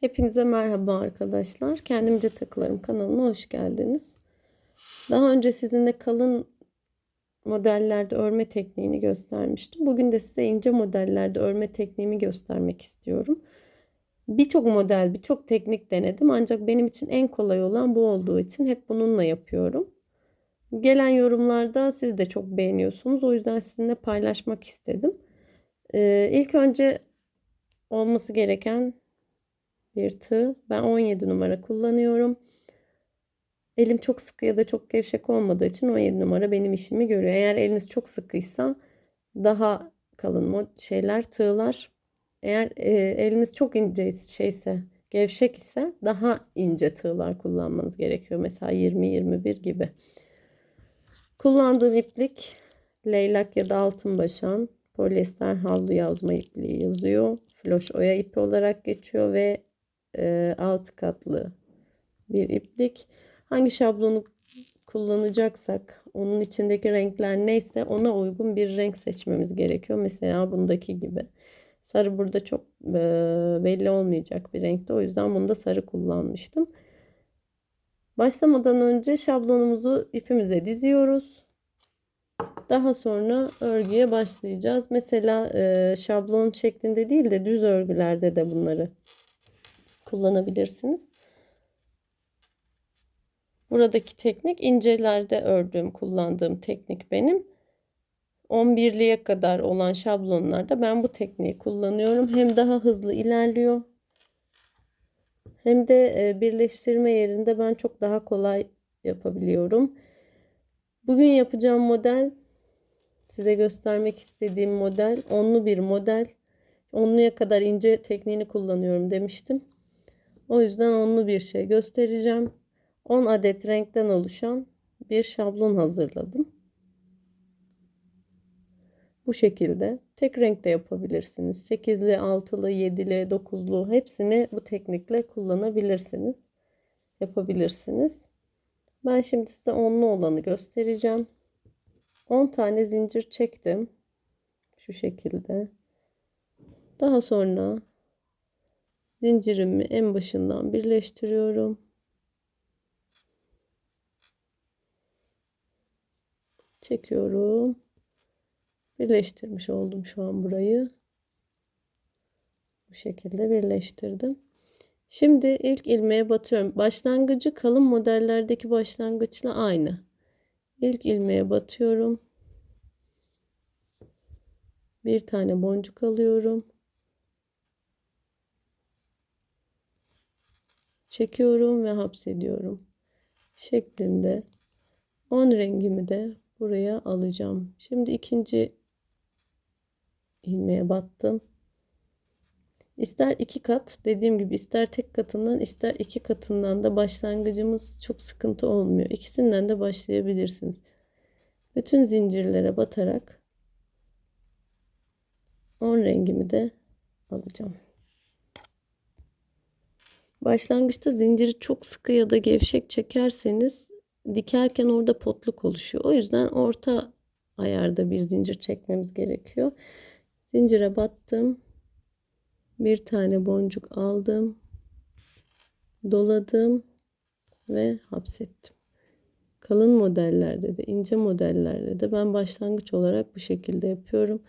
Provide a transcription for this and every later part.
Hepinize merhaba arkadaşlar. Kendimce takılarım kanalına hoş geldiniz. Daha önce sizinle kalın modellerde örme tekniğini göstermiştim. Bugün de size ince modellerde örme tekniğimi göstermek istiyorum. Birçok model, birçok teknik denedim ancak benim için en kolay olan bu olduğu için hep bununla yapıyorum. Gelen yorumlarda siz de çok beğeniyorsunuz. O yüzden sizinle paylaşmak istedim. Ee, ilk önce olması gereken bir tığ. Ben 17 numara kullanıyorum. Elim çok sıkı ya da çok gevşek olmadığı için 17 numara benim işimi görüyor. Eğer eliniz çok sıkıysa daha kalın şeyler tığlar. Eğer e, eliniz çok ince şeyse gevşek ise daha ince tığlar kullanmanız gerekiyor. Mesela 20-21 gibi. Kullandığım iplik leylak ya da altın başan polyester havlu yazma ipliği yazıyor. Floş oya ipi olarak geçiyor ve e, katlı bir iplik. Hangi şablonu kullanacaksak onun içindeki renkler neyse ona uygun bir renk seçmemiz gerekiyor. Mesela bundaki gibi. Sarı burada çok e, belli olmayacak bir renkte. O yüzden bunda sarı kullanmıştım. Başlamadan önce şablonumuzu ipimize diziyoruz. Daha sonra örgüye başlayacağız. Mesela e, şablon şeklinde değil de düz örgülerde de bunları kullanabilirsiniz. Buradaki teknik incelerde ördüğüm, kullandığım teknik benim. 11'liye kadar olan şablonlarda ben bu tekniği kullanıyorum. Hem daha hızlı ilerliyor. Hem de e, birleştirme yerinde ben çok daha kolay yapabiliyorum. Bugün yapacağım model size göstermek istediğim model onlu bir model. Onluya kadar ince tekniğini kullanıyorum demiştim. O yüzden onlu bir şey göstereceğim. 10 adet renkten oluşan bir şablon hazırladım. Bu şekilde tek renkte yapabilirsiniz. 8'li, 6'lı, 7'li, 9'lu hepsini bu teknikle kullanabilirsiniz. Yapabilirsiniz. Ben şimdi size onlu olanı göstereceğim. 10 tane zincir çektim. Şu şekilde. Daha sonra zincirimi en başından birleştiriyorum. Çekiyorum. Birleştirmiş oldum şu an burayı. Bu şekilde birleştirdim. Şimdi ilk ilmeğe batıyorum. Başlangıcı kalın modellerdeki başlangıçla aynı. İlk ilmeğe batıyorum. Bir tane boncuk alıyorum. Çekiyorum ve hapsediyorum şeklinde 10 rengimi de buraya alacağım. Şimdi ikinci ilmeğe battım. İster iki kat dediğim gibi ister tek katından ister iki katından da başlangıcımız çok sıkıntı olmuyor. İkisinden de başlayabilirsiniz. Bütün zincirlere batarak 10 rengimi de alacağım. Başlangıçta zinciri çok sıkı ya da gevşek çekerseniz dikerken orada potluk oluşuyor. O yüzden orta ayarda bir zincir çekmemiz gerekiyor. Zincire battım. Bir tane boncuk aldım. Doladım ve hapsettim. Kalın modellerde de ince modellerde de ben başlangıç olarak bu şekilde yapıyorum.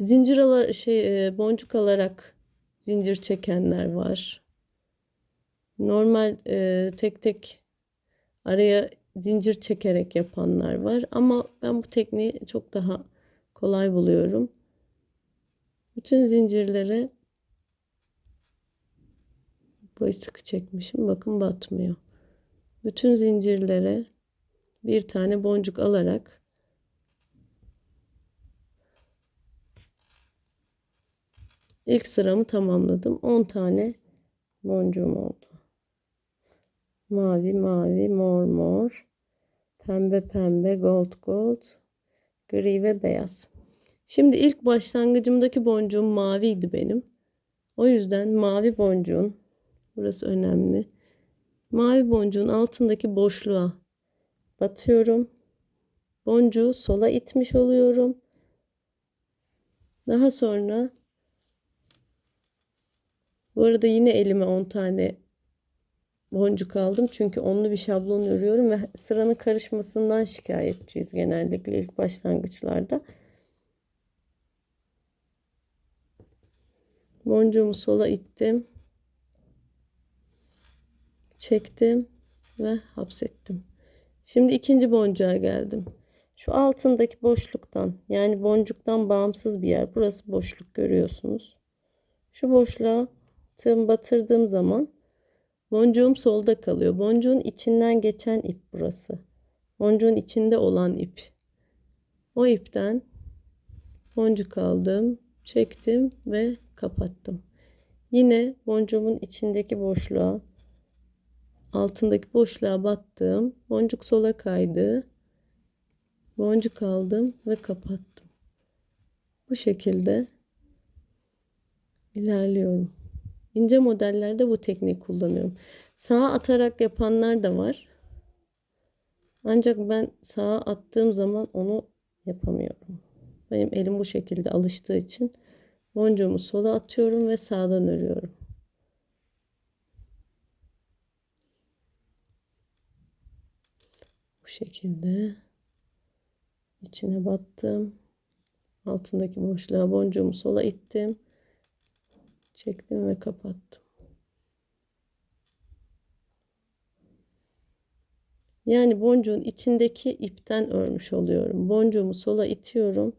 Zincir ala şey e, boncuk alarak zincir çekenler var. Normal e, tek tek araya zincir çekerek yapanlar var. Ama ben bu tekniği çok daha kolay buluyorum. Bütün zincirlere burayı sıkı çekmişim. Bakın batmıyor. Bütün zincirlere bir tane boncuk alarak İlk sıramı tamamladım. 10 tane boncuğum oldu. Mavi mavi, mor mor, pembe pembe, gold gold, gri ve beyaz. Şimdi ilk başlangıcımdaki boncuğum maviydi benim. O yüzden mavi boncuğun burası önemli. Mavi boncuğun altındaki boşluğa batıyorum. Boncuğu sola itmiş oluyorum. Daha sonra Bu arada yine elime 10 tane boncuk aldım. Çünkü onlu bir şablon örüyorum ve sıranın karışmasından şikayetçiyiz genellikle ilk başlangıçlarda. Boncuğumu sola ittim. Çektim ve hapsettim. Şimdi ikinci boncuğa geldim. Şu altındaki boşluktan yani boncuktan bağımsız bir yer. Burası boşluk görüyorsunuz. Şu boşluğa tığım batırdığım zaman boncuğum solda kalıyor. Boncuğun içinden geçen ip burası. Boncuğun içinde olan ip. O ipten boncuk aldım, çektim ve kapattım. Yine boncuğumun içindeki boşluğa altındaki boşluğa battım. Boncuk sola kaydı. Boncuk aldım ve kapattım. Bu şekilde ilerliyorum. İnce modellerde bu tekniği kullanıyorum. Sağa atarak yapanlar da var. Ancak ben sağa attığım zaman onu yapamıyorum. Benim elim bu şekilde alıştığı için boncuğumu sola atıyorum ve sağdan örüyorum. Bu şekilde içine battım. Altındaki boşluğa boncuğumu sola ittim. Çektim ve kapattım. Yani boncuğun içindeki ipten örmüş oluyorum. Boncuğumu sola itiyorum.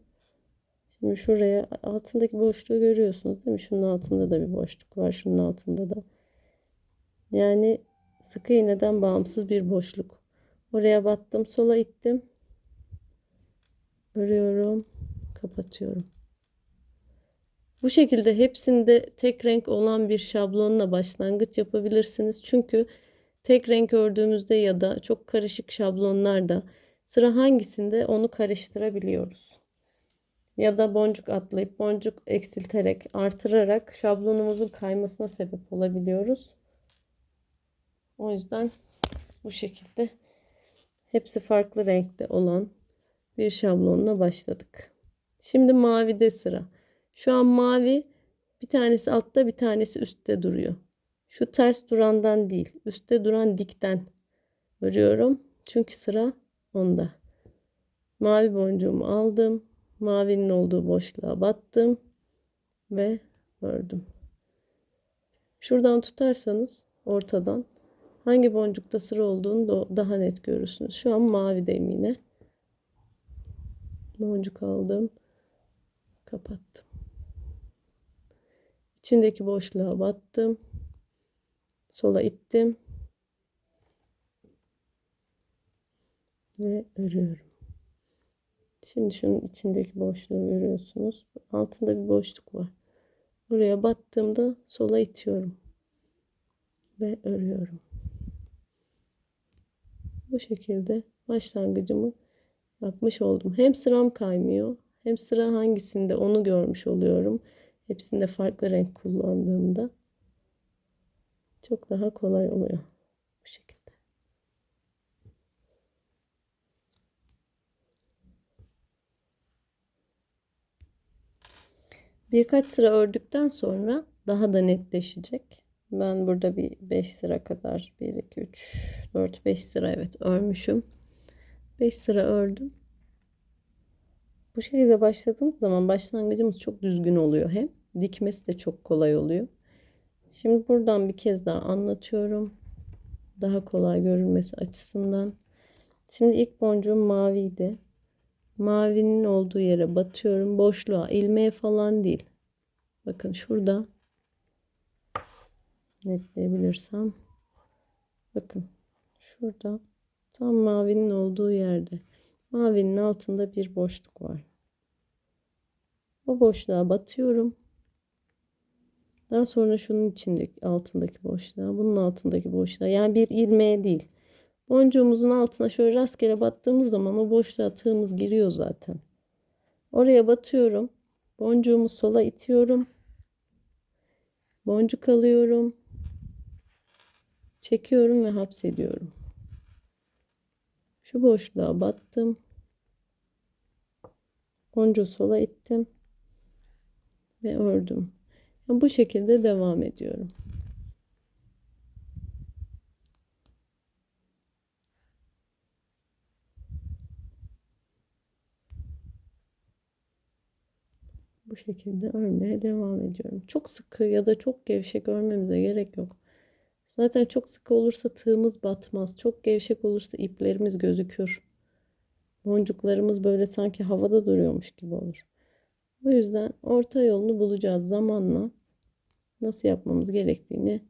Şimdi şuraya altındaki boşluğu görüyorsunuz değil mi? Şunun altında da bir boşluk var. Şunun altında da. Yani sık iğneden bağımsız bir boşluk. Oraya battım, sola ittim. Örüyorum, kapatıyorum. Bu şekilde hepsinde tek renk olan bir şablonla başlangıç yapabilirsiniz. Çünkü tek renk ördüğümüzde ya da çok karışık şablonlarda sıra hangisinde onu karıştırabiliyoruz. Ya da boncuk atlayıp boncuk eksilterek artırarak şablonumuzun kaymasına sebep olabiliyoruz. O yüzden bu şekilde hepsi farklı renkte olan bir şablonla başladık. Şimdi mavide sıra. Şu an mavi bir tanesi altta bir tanesi üstte duruyor. Şu ters durandan değil, üstte duran dikten örüyorum. Çünkü sıra onda. Mavi boncuğumu aldım. Mavinin olduğu boşluğa battım ve ördüm. Şuradan tutarsanız ortadan hangi boncukta sıra olduğunu da daha net görürsünüz. Şu an mavideyim yine. Boncuk aldım. Kapattım. İçindeki boşluğa battım. Sola ittim. Ve örüyorum. Şimdi şunun içindeki boşluğu görüyorsunuz. Altında bir boşluk var. Oraya battığımda sola itiyorum. Ve örüyorum. Bu şekilde başlangıcımı yapmış oldum. Hem sıram kaymıyor hem sıra hangisinde onu görmüş oluyorum. Hepsinde farklı renk kullandığımda çok daha kolay oluyor. Bu şekilde. Birkaç sıra ördükten sonra daha da netleşecek. Ben burada bir 5 sıra kadar 1 2 3 4 5 sıra evet örmüşüm. 5 sıra ördüm. Bu şekilde başladığımız zaman başlangıcımız çok düzgün oluyor hem. Dikmesi de çok kolay oluyor. Şimdi buradan bir kez daha anlatıyorum. Daha kolay görülmesi açısından. Şimdi ilk boncuğum maviydi. Mavinin olduğu yere batıyorum. Boşluğa, ilmeğe falan değil. Bakın şurada netleyebilirsem. Bakın şurada tam mavinin olduğu yerde. Mavinin altında bir boşluk var. O boşluğa batıyorum. Daha sonra şunun içindeki altındaki boşluğa, bunun altındaki boşluğa. Yani bir ilmeğe değil. Boncuğumuzun altına şöyle rastgele battığımız zaman o boşluğa tığımız giriyor zaten. Oraya batıyorum. Boncuğumu sola itiyorum. Boncuk alıyorum. Çekiyorum ve hapsediyorum. Şu boşluğa battım. Boncuğu sola ittim ve ördüm. Bu şekilde devam ediyorum. Bu şekilde örmeye devam ediyorum. Çok sıkı ya da çok gevşek örmemize gerek yok. Zaten çok sıkı olursa tığımız batmaz. Çok gevşek olursa iplerimiz gözükür. Boncuklarımız böyle sanki havada duruyormuş gibi olur. O yüzden orta yolunu bulacağız zamanla. Nasıl yapmamız gerektiğini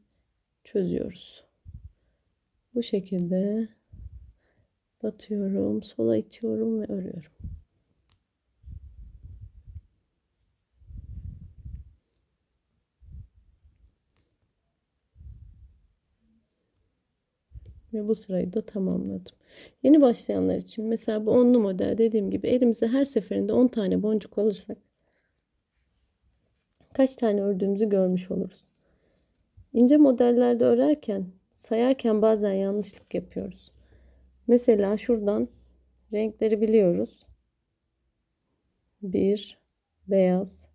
çözüyoruz. Bu şekilde batıyorum, sola itiyorum ve örüyorum. Ve bu sırayı da tamamladım. Yeni başlayanlar için mesela bu onlu model dediğim gibi elimize her seferinde 10 tane boncuk alırsak kaç tane ördüğümüzü görmüş oluruz. İnce modellerde örerken sayarken bazen yanlışlık yapıyoruz. Mesela şuradan renkleri biliyoruz. Bir beyaz,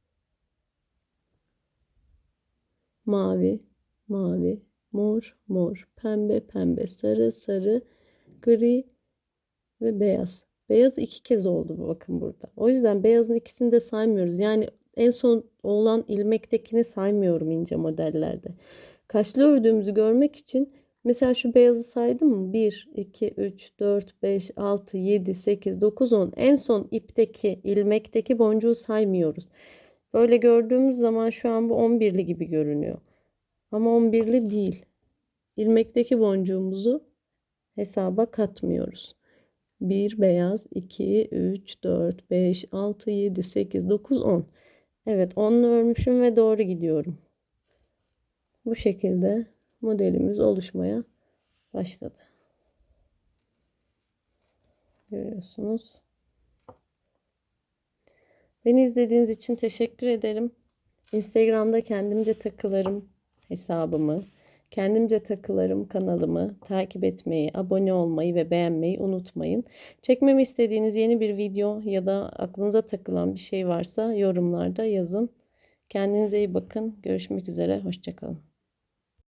mavi, mavi, mor, mor, pembe, pembe, sarı, sarı, gri ve beyaz. Beyaz iki kez oldu bu bakın burada. O yüzden beyazın ikisini de saymıyoruz. Yani en son olan ilmektekini saymıyorum ince modellerde. Kaşlı ördüğümüzü görmek için mesela şu beyazı saydım mı? 1, 2, 3, 4, 5, 6, 7, 8, 9, 10. En son ipteki, ilmekteki boncuğu saymıyoruz. Böyle gördüğümüz zaman şu an bu 11'li gibi görünüyor. Ama 11'li değil. İlmekteki boncuğumuzu hesaba katmıyoruz. 1 beyaz, 2, 3, 4, 5, 6, 7, 8, 9, 10. Evet 10'lu örmüşüm ve doğru gidiyorum. Bu şekilde modelimiz oluşmaya başladı. Görüyorsunuz. Beni izlediğiniz için teşekkür ederim. Instagram'da kendimce takılarım hesabımı, kendimce takılarım kanalımı takip etmeyi, abone olmayı ve beğenmeyi unutmayın. Çekmemi istediğiniz yeni bir video ya da aklınıza takılan bir şey varsa yorumlarda yazın. Kendinize iyi bakın. Görüşmek üzere. Hoşçakalın.